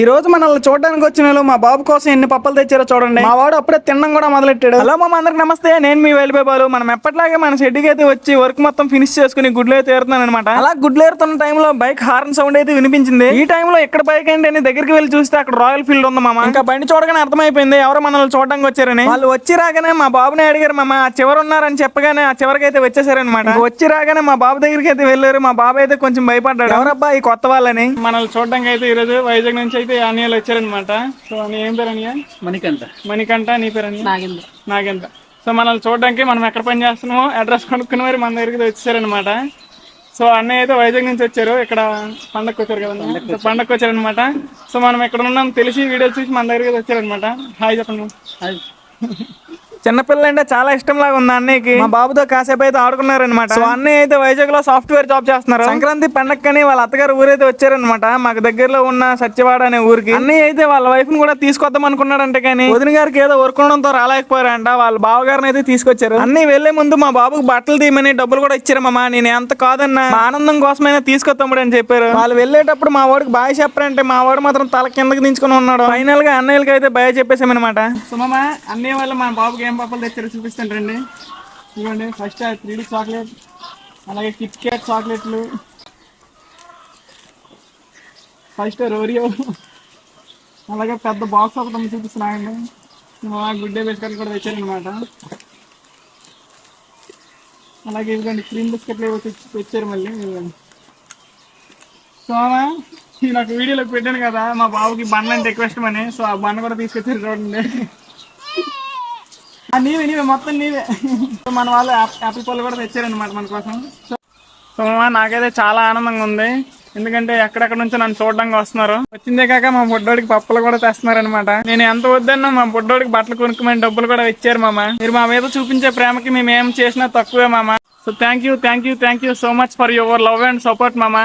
ఈ రోజు మనల్ని చూడడానికి వచ్చిన మా బాబు కోసం ఎన్ని పప్పలు తెచ్చారో చూడండి. మా వాడు అప్పుడే తినడం కూడా మొదలెట్టాడు. హలో మా అందరికి నమస్తే. నేను మీ వెళ్ళిపోయారు మనం ఎప్పటిలాగే మన షెడ్కి అయితే వచ్చి వర్క్ మొత్తం ఫినిష్ చేసుకుని గుడ్లు అయితే ఏరుతున్నాను అనమాట అలా గుడ్లు ఏరుతున్న టైంలో బైక్ హార్న్ సౌండ్ అయితే వినిపించింది. ఈ టైంలో ఎక్కడ బైక్ ఏంటి అని దగ్గరికి వెళ్ళి చూస్తే అక్కడ రాయల్ ఫీల్డ్ ఉంది మామ. ఇంకా బండి చూడగానే అర్థమైపోయింది ఎవరు మనల్ని చూడడానికి వచ్చారని. వాళ్ళు వచ్చి రాగానే మా బాబుని అడిగారు మామ ఆ చివర ఉన్నారని చెప్పగానే ఆ చివరికి అయితే వచ్చేసారనమాట వచ్చి రాగానే మా బాబు దగ్గరికి అయితే వెళ్ళారు. మా బాబు అయితే కొంచెం భయపడ్డాడు. ఎవరబ్బా ఈ కొత్త వాళ్ళని? మనల్ని చూడడానికి అయితే ఈ రోజు వైజాగ్ నుంచి అయితే అనియాలు వచ్చారనమాట సో నీ ఏం పేరు అనియా మణికంట మణికంఠ నీ పేరు అనియా నాగేంద్ర. నాగెంత సో మనల్ని చూడడానికి మనం ఎక్కడ పని చేస్తున్నామో అడ్రస్ కొనుక్కుని మరి మన దగ్గరికి వచ్చేసారనమాట సో అన్నయ్య అయితే వైజాగ్ నుంచి వచ్చారు. ఇక్కడ పండగకి వచ్చారు కదా సో పండగకి వచ్చారనమాట సో మనం ఎక్కడ ఉన్నాం తెలిసి వీడియోస్ చూసి మన దగ్గరికి వచ్చారనమాట హాయ్ చెప్పండి. అది చిన్నపిల్ల అంటే చాలా ఇష్టం లాగా ఉంది అన్నయ్యకి. మా బాబుతో కాసేపు అయితే ఆడుకున్నారనమాట సో అన్నయ్య అయితే వైజాగ్లో సాఫ్ట్వేర్ జాబ్ చేస్తున్నారు. సంక్రాంతి పండగకని వాళ్ళ అత్తగారు ఊరైతే వచ్చారనమాట మాకు దగ్గరలో ఉన్న సత్యవాడ అనే ఊరికి. అన్నయ్య అయితే వాళ్ళ వైఫ్ని కూడా తీసుకొద్దాం అనుకున్నాడంటే కానీ. వదిన గారికి ఏదో వర్క్ ఉండడంతో రాలేకపోయారంట. వాళ్ళ బావగారిని అయితే తీసుకొచ్చారు. అన్నయ్య వెళ్ళే ముందు మా బాబుకి బట్టలు తీయమని డబ్బులు కూడా ఇచ్చారమ్మా నేను ఎంత కాదన్నా ఆనందం కోసమైనా తీసుకొస్తాముడు అని చెప్పారు. వాళ్ళు వెళ్ళేటప్పుడు మా వాడికి బాయ్ చెప్పారంటే మా వాడు మాత్రం తల కిందకి దించుకుని ఉన్నాడు. ఫైనల్గా అన్నయ్యలకి అయితే బాయ్ చెప్పేసామన్నమాట సో మామ అన్నయ్య వాళ్ళు మా బాబుకి ఏం పాపలు తెచ్చారో చూపిస్తాను రండి. చూడండి ఫస్ట్ త్రీ డీ చాక్లెట్ అలాగే కిట్ క్యాట్ చాక్లెట్లు ఫస్ట్ రోరియో అలాగే పెద్ద బాక్స్ ఒకటి ఉంది చూపిస్తున్నాయండి మా గుడ్ డే బిస్కెట్లు కూడా తెచ్చారనమాట అలాగే ఇదిగోండి క్రీమ్ బిస్కెట్లు తెచ్చారు మళ్ళీ. సోనా నేను ఒక వీడియోలో పెట్టాను కదా మా బాబుకి బండ్లు అంటే ఎక్కువ ఇష్టం అని సో ఆ బండ్ కూడా తీసుకొచ్చారు చూడండి. నీవే నీవే మొత్తం నీవే. సో మన వాళ్ళు యాపిల్ పళ్ళు కూడా తెచ్చారనమాట మన కోసం. సో మా నాకైతే చాలా ఆనందంగా ఉంది. ఎందుకంటే ఎక్కడెక్కడ నుంచో నన్ను చూడడానికి వస్తున్నారు. వచ్చిందే కాక మా బుడ్డోడికి పప్పులు కూడా తెస్తున్నారు అనమాట నేను ఎంత వద్దన్నా మా బుడ్డోడికి బట్టలు కొనుక్కోమని డబ్బులు కూడా ఇచ్చారు మామ. మీరు మా మీద చూపించే ప్రేమకి మేము ఏం చేసినా తక్కువే మామ. So thank you thank you thank you so much for your love and support మామ.